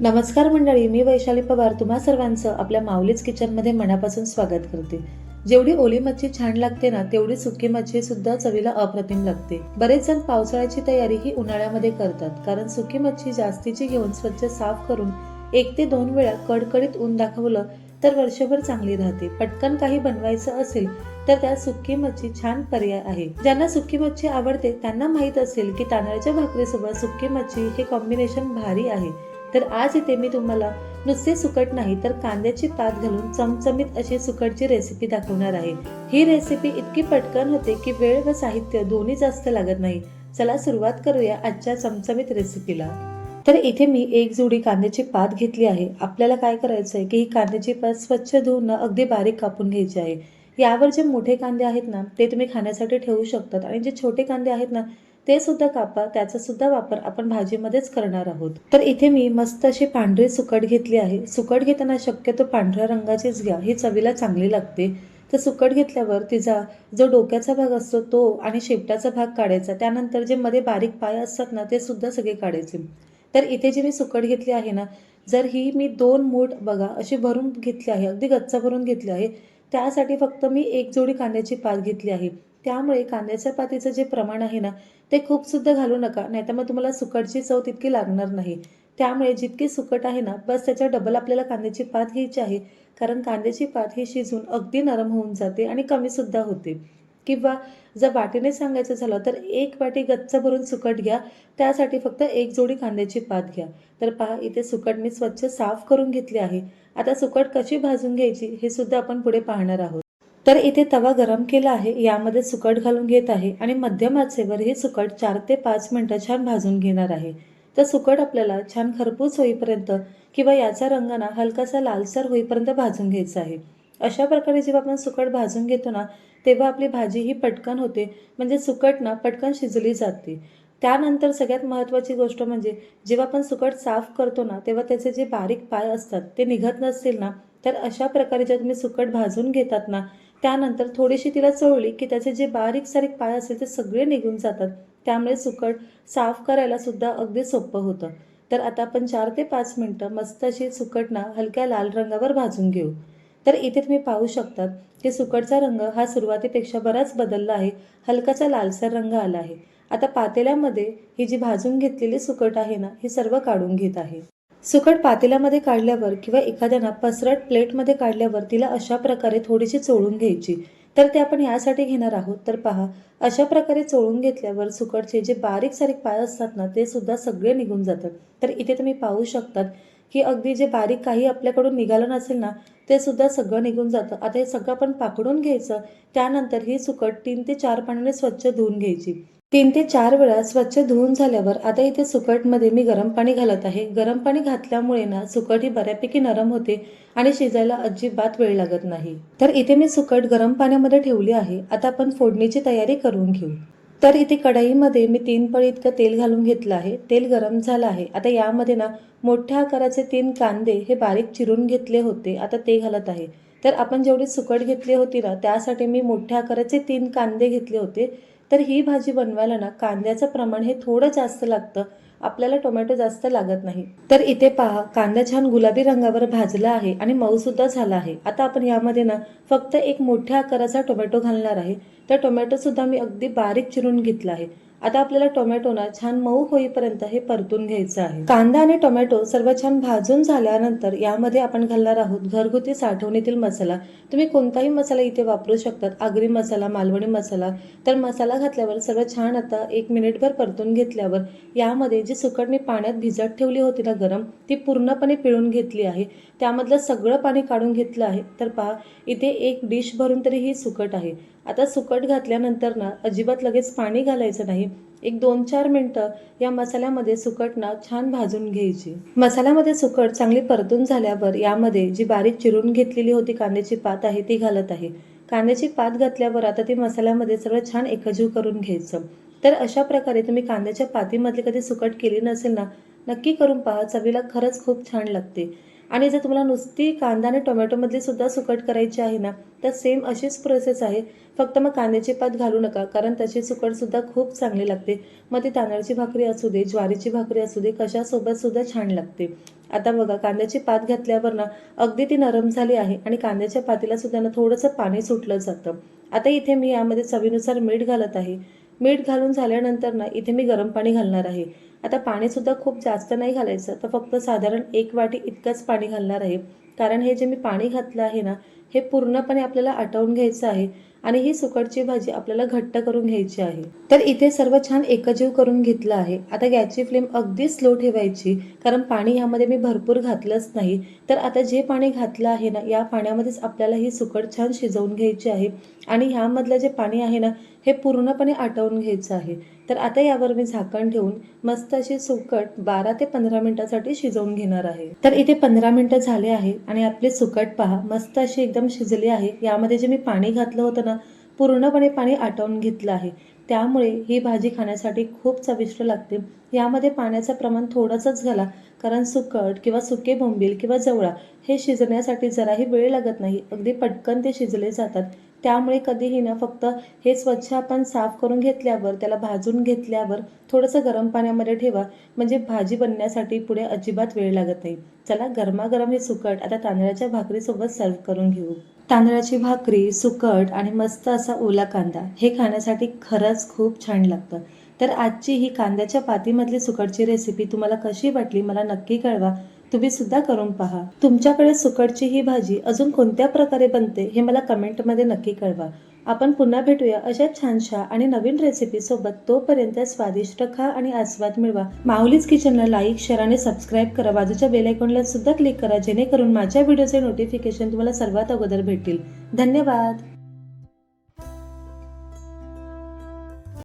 नमस्कार मंडळी मी वैशाली पवार तुम्हा सर्वांचं आपल्या माऊलीच किचनमध्ये मनापासून स्वागत करते. जेवढी ओली मच्छी छान लागते ना तेवढी सुकी मच्छी सुद्धा चवीला अप्रतिम लागते. बरेच जण पावसाळ्याची तयारी ही उन्हाळ्यामध्ये करतात कारण सुकी मच्छी जास्तीची घेऊन स्वच्छ साफ करून एक ते दोन वेळा कडकडीत ऊन दाखवलं तर वर्षभर चांगली राहते. पटकन काही बनवायचं असेल तर त्यात सुकी मच्छी छान पर्याय आहे. ज्यांना सुकी मच्छी आवडते त्यांना माहीत असेल की तांदळाच्या भाकरीसोबत सुकी मच्छी हे कॉम्बिनेशन भारी आहे. तर आज इथे मी तुम्हाला नुसते सुकट नाही तर कांद्याची पात घालून चमचमीत अशी सुकटची रेसिपी दाखवणार आहे. ही रेसिपी इतकी पटकन होते की वेळ व साहित्य दोन्ही जास्त लागत नाही. चला सुरुवात करूया आजच्या चमचमीत रेसिपीला तर इथे मी एक जोडी कांद्याची पात घेतली आहे. आपल्याला काय करायचं आहे की ही कांद्याची पात स्वच्छ धुवून अगदी बारीक कापून घ्यायची आहे. यावर जे मोठे कांदे आहेत ना ते तुम्ही खाण्यासाठी ठेवू शकतात आणि जे छोटे कांदे आहेत ना ते सुद्धा कापा त्याचा सुद्धा वापर आपण भाजीमध्येच करणार आहोत. तर इथे मी मस्त अशी पांढरी सुकट घेतली आहे. सुकट घेताना शक्यतो पांढऱ्या रंगाचीच घ्या. ही चवीला चांगली लागते. तर सुकट घेतल्यावर तिचा जो डोक्याचा भाग असतो तो आणि शेपटाचा भाग काढायचा. त्यानंतर जे मध्ये बारीक पाय असतात ना ते सुद्धा सगळे काढायचे. तर इथे जी मी सुकट घेतली आहे ना जर ही मी दोन मूठ बघा अशी भरून घेतली आहे अगदी गच्चा भरून घेतली आहे त्यासाठी फक्त मी एक जोडी कांद्याची पात घेतली आहे. त्यामुळे कांद्याच्या पातीचं जे प्रमाण आहे ना ते खूप सुद्धा घालू नका नाहीतर मग तुम्हाला सुकटची चव तितकी लागणार नाही. त्यामुळे जितकी सुकट आहे ना बस त्याच्या डबल आपल्याला कांद्याची पात घ्यायची आहे कारण कांद्याची पात ही शिजून अगदी नरम होऊन जाते आणि कमीसुद्धा होते. किंवा जर वाटीने सांगायचं झालं तर एक वाटी गच्च भरून सुकट घ्या त्यासाठी फक्त एक जोडी कांद्याची पात घ्या. तर पहा इथे सुकट मी स्वच्छ साफ करून घेतली आहे. आता सुकट कशी भाजून घ्यायची हे सुद्धा आपण पुढे पाहणार आहोत. तर इथे तवा गरम केला आहे यामध्ये सुकट घालून घेत आहे आणि मध्यम आचेवर हे सुकट चार ते पाच मिनटं छान भाजून घेणार आहे. तर सुकट आपल्याला छान खरपूस होईपर्यंत किंवा याचा रंग ना हलकासा लालसर होईपर्यंत भाजून घ्यायचा आहे. अशा प्रकारे जेव्हा आपण सुकट भाजून घेतो ना तेव्हा आपली भाजी ही पटकन होते म्हणजे सुकट ना पटकन शिजली जाते. त्यानंतर सगळ्यात महत्त्वाची गोष्ट म्हणजे जेव्हा आपण सुकट साफ करतो ना तेव्हा त्याचे जे बारीक पाय असतात ते निघत नसतील ना तर अशा प्रकारे जेव्हा तुम्ही सुकट भाजून घेतात ना त्यानंतर थोडीशी तिला चोळली की त्याचे जे बारीक सारीक पाय असेल ते सगळे निघून जातात. त्यामुळे सुकट साफ करायला सुद्धा अगदी सोपं होतं. तर आता आपण चार ते पाच मिनटं मस्त अशी सुकट ना हलक्या लाल रंगावर भाजून घेऊ. तर इथे तुम्ही पाहू शकतात की सुकटचा रंग हा सुरुवातीपेक्षा बराच बदलला आहे. हलकाचा लालसर रंग आला आहे. आता पातेल्यामध्ये ही जी भाजून घेतलेली सुकट आहे ना ही सर्व काढून घेत आहे. सुकट पातेल्यामध्ये काढल्यावर किंवा एखाद्याना पसरट प्लेटमध्ये काढल्यावर तिला अशा प्रकारे थोडीशी चोळून घ्यायची. तर ते आपण यासाठी घेणार आहोत. तर पहा अशा प्रकारे चोळून घेतल्यावर सुकटचे जे बारीक सारीक पाय असतात ना ते सुद्धा सगळे निघून जातात. तर इथे तुम्ही पाहू शकतात की अगदी जे बारीक काही आपल्याकडून निघालं नसेल ना ते सुद्धा सगळं निघून जातं. आता हे सगळं आपण पाकडून घ्यायचं. त्यानंतर ही सुकट तीन ते चार पाण्याने स्वच्छ धुवून घ्यायची. तीन ते चार वेळा स्वच्छ धुवून झाल्यावर आता इथे सुकटमध्ये मी गरम पाणी घालत आहे. गरम पाणी घातल्यामुळे ना सुकट ही बऱ्यापैकी नरम होते आणि शिजायला अजिबात वेळ लागत नाही. तर इथे मी सुकट गरम पाण्यामध्ये ठेवली आहे. आता आपण फोडणीची तयारी करून घेऊ. तर इथे कढईमध्ये मी तीन पळी इतकं तेल घालून घेतलं आहे. तेल गरम झालं आहे. आता यामध्ये ना मोठ्या आकाराचे तीन कांदे हे बारीक चिरून घेतले होते. आता ते घालत आहे. तर आपण जेवढी सुकट घेतली होती ना त्यासाठी मी मोठ्या आकाराचे तीन कांदे घेतले होते. तर ही भाजी बनवायला ना कांद्याचं प्रमाण हे थोडं जास्त लागतं. आपल्याला टोमॅटो जास्त लागत नाही. तर इथे पहा कांदा छान गुलाबी रंगावर भाजला आहे आणि मऊ सुद्धा झाला आहे. आता आपण यामध्ये ना फक्त एक मोठ्या आकाराचा टोमॅटो घालणार आहे. तर टोमॅटो सुद्धा मी अगदी बारीक चिरून घेतला आहे. आता आपल्याला टोमॅटो ना छान मऊ होईपर्यंत हे परतून घ्यायचं आहे. कांदा आणि टोमॅटो सर्व छान भाजून झाल्यानंतर यामध्ये आपण घालणार आहोत घरगुती साठवणीतील मसाला. तुम्ही कोणताही मसाला इथे वापरू शकतात. आगरी मसाला मालवणी मसाला. तर मसाला घातल्यावर सर्व छान आता एक मिनिटभर परतून घेतल्यावर यामध्ये जी सुकट मी पाण्यात भिजत ठेवली होती ना गरम ती पूर्णपणे पिळून घेतली आहे. त्यामधलं सगळं पाणी काढून घेतलं आहे. तर पहा इथे एक डिश भरून तरी ही सुकट आहे. आता सुकट घातल्यानंतर ना अजिबात लगेच पाणी घालायचं नाही. एक दोन चार मिनटं या मसाल्यामध्ये सुकट ना छान भाजून घ्यायची. मसाल्यामध्ये सुकट चांगली परतून झाल्यावर यामध्ये जी बारीक चिरून घेतलेली होती कांद्याची पात आहे ती घालत आहे. कांद्याची पात घातल्यावर आता ती मसाल्यामध्ये सर्व छान एकजीव करून घ्यायचं. तर अशा प्रकारे तुम्ही कांद्याच्या पातीमधली कधी सुकट केली नसेल ना नक्की करून पहा. चवीला खरंच खूप छान लागते. आणि जर तुम्हाला नुसती कांदा आणि टोमॅटोमधली सुद्धा सुकट करायची आहे ना तर सेम अशीच प्रोसेस आहे. फक्त मग कांद्याची पात घालू नका कारण त्याची सुकटसुद्धा खूप चांगली लागते. मग ती तांदळाची भाकरी असू दे ज्वारीची भाकरी असू दे कशासोबतसुद्धा छान लागते. आता बघा कांद्याची पात घातल्यावर ना अगदी ती नरम झाली आहे आणि कांद्याच्या पातीला सुद्धा ना थोडंसं पाणी सुटलं जातं. आता इथे मी यामध्ये चवीनुसार मीठ घालत आहे. मीठ घालून झाल्यानंतर ना इथे मी गरम पाणी घालणार आहे. आता पाणीसुद्धा खूप जास्त नाही घालायचं तर फक्त साधारण एक वाटी इतकंच पाणी घालणार आहे. कारण हे जे मी पाणी घातलं आहे ना हे पूर्णपणे आपल्याला आटवून घ्यायचं आहे. आणि ही सुकटची भाजी आपल्याला घट्ट करून घ्यायची आहे. तर इथे सर्व छान एकजीव करून घेतलं आहे. आता गॅसची फ्लेम अगदी स्लो ठेवायची कारण पाणी ह्यामध्ये मी भरपूर घातलंच नाही. तर आता जे पाणी घातलं आहे ना या पाण्यामध्येच आपल्याला ही सुकट छान शिजवून घ्यायची आहे. आणि ह्यामधलं जे पाणी आहे ना हे पूर्णपणे आटवून घ्यायचं आहे. तर आता यावर मी झाकण ठेवून मस्त अशी सुकट बारा ते पंधरा मिनिटासाठी शिजवून घेणार आहे. तर इथे पंधरा मिनिटं झाले आहे आणि आपली सुकट पहा मस्त अशी एकदम शिजली आहे. यामध्ये जे मी पाणी घातलं होतं ना पूर्णपणे पाणी आटवून घेतलं आहे. त्यामुळे ही भाजी खाण्यासाठी खूप चविष्ट लागते. यामध्ये पाण्याचं प्रमाण थोडंसंच घाला कारण सुकट किंवा सुके बोंबील किंवा जवळा हे शिजण्यासाठी जराही वेळ लागत नाही. अगदी पटकन ते शिजले जातात. त्यामुळे कधीही ना फक्त हे स्वच्छ आपण साफ करून घेतल्यावर त्याला भाजून घेतल्यावर थोडंसं गरम पाण्यामध्ये ठेवा. म्हणजे भाजी बनण्यासाठी पुढे अजिबात वेळ लागत नाही. चला गरमागरम हे सुकट आता तांदळाच्या भाकरीसोबत सर्व करून घेऊ. तांदळाची भाकरी सुकट आणि मस्त असा ओला कांदा हे खाण्यासाठी खरंच खूप छान लागतं. तर आजची ही कांद्याच्या पातीमधली सुकटची रेसिपी तुम्हाला कशी वाटली मला नक्की कळवा. तुम्ही सुद्धा करून पहा. तुमच्याकडे सुकटची ही भाजी अजून कोणत्या प्रकारे बनते हे मला कमेंटमध्ये नक्की कळवा. आपण पुन्हा भेटूया अशा छानशा आणि नवीन रेसिपी सोबत. तोपर्यंत स्वादिष्ट खा आणि आस्वाद मिळवा. माऊलीच किचनला लाईक शेअर आणि सबस्क्राईब करा. बाजूच्या बेल आयकॉनला सुद्धा क्लिक करा जेणेकरून माझ्या व्हिडिओचे नोटिफिकेशन तुम्हाला सर्वात अगोदर भेटतील. धन्यवाद!